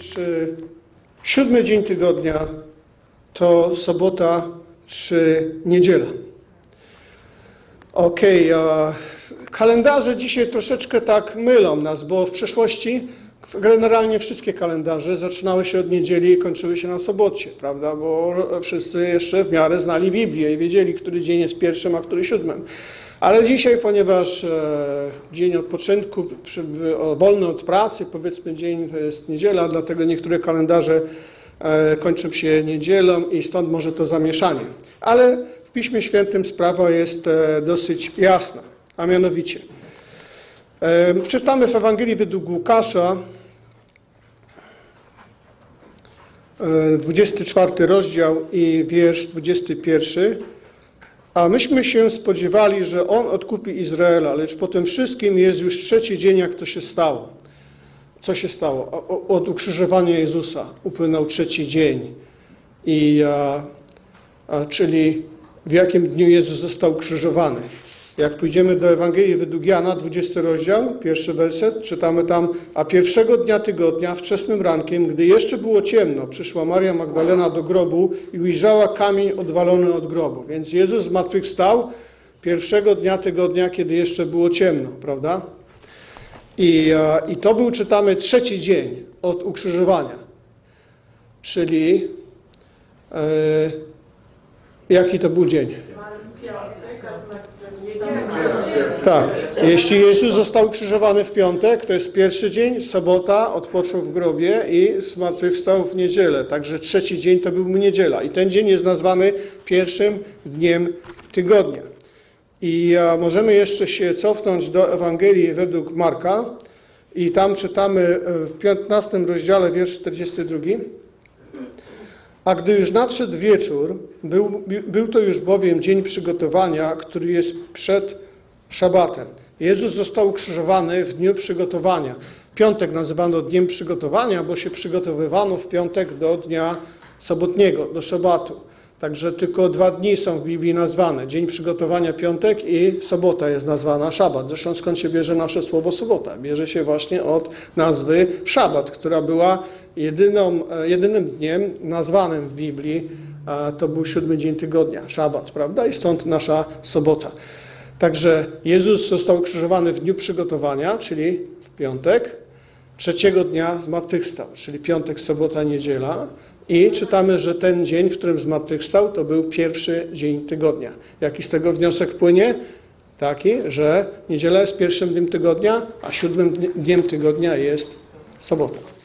czy siódmy dzień tygodnia to sobota czy niedziela. Okej, a kalendarze dzisiaj troszeczkę tak mylą nas, bo w przeszłości generalnie wszystkie kalendarze zaczynały się od niedzieli i kończyły się na sobocie, prawda? Bo wszyscy jeszcze w miarę znali Biblię i wiedzieli, który dzień jest pierwszym, a który siódmym. Ale dzisiaj, ponieważ e, dzień odpoczynku, wolny od pracy, powiedzmy dzień to jest niedziela, dlatego niektóre kalendarze e, kończą się niedzielą i stąd może to zamieszanie. Ale w Piśmie Świętym sprawa jest e, dosyć jasna, a mianowicie czytamy w Ewangelii według Łukasza, e, 24 rozdział i wiersz 21. A myśmy się spodziewali, że On odkupi Izraela, lecz po tym wszystkim jest już trzeci dzień, jak to się stało. Co się stało? Od ukrzyżowania Jezusa upłynął trzeci dzień. I, a, a, czyli w jakim dniu Jezus został ukrzyżowany. Jak pójdziemy do Ewangelii według Jana, 20 rozdział, pierwszy werset, czytamy tam, a pierwszego dnia tygodnia, wczesnym rankiem, gdy jeszcze było ciemno, przyszła Maria Magdalena do grobu i ujrzała kamień odwalony od grobu. Więc Jezus zmartwychwstał pierwszego dnia tygodnia, kiedy jeszcze było ciemno, prawda? I, e, I to był, czytamy, trzeci dzień od ukrzyżowania. Czyli e, jaki to był dzień? Tak. Jeśli Jezus został ukrzyżowany w piątek, to jest pierwszy dzień, sobota, odpoczął w grobie i zmartwychwstał w niedzielę. Także trzeci dzień to był niedziela. I ten dzień jest nazwany pierwszym dniem tygodnia. I a, możemy jeszcze się cofnąć do Ewangelii według Marka i tam czytamy e, w 15 rozdziale, wiersz 42. A gdy już nadszedł wieczór, był, był to już bowiem dzień przygotowania, który jest przed szabatem. Jezus został ukrzyżowany w dniu przygotowania. Piątek nazywano dniem przygotowania, bo się przygotowywano w piątek do dnia sobotniego, do szabatu. Także tylko dwa dni są w Biblii nazwane. Dzień przygotowania piątek i sobota jest nazwana szabat. Zresztą skąd się bierze nasze słowo sobota? Bierze się właśnie od nazwy szabat, która była jedyną, e, jedynym dniem nazwanym w Biblii. To był siódmy dzień tygodnia, szabat, prawda? I stąd nasza sobota. Także Jezus został ukrzyżowany w dniu przygotowania, czyli w piątek, trzeciego dnia zmartwychwstał, czyli piątek, sobota, niedziela. I czytamy, że ten dzień, w którym zmartwychwstał, to był pierwszy dzień tygodnia. Jaki z tego wniosek płynie? Taki, że niedziela jest pierwszym dniem tygodnia, a siódmym dniem tygodnia jest sobota.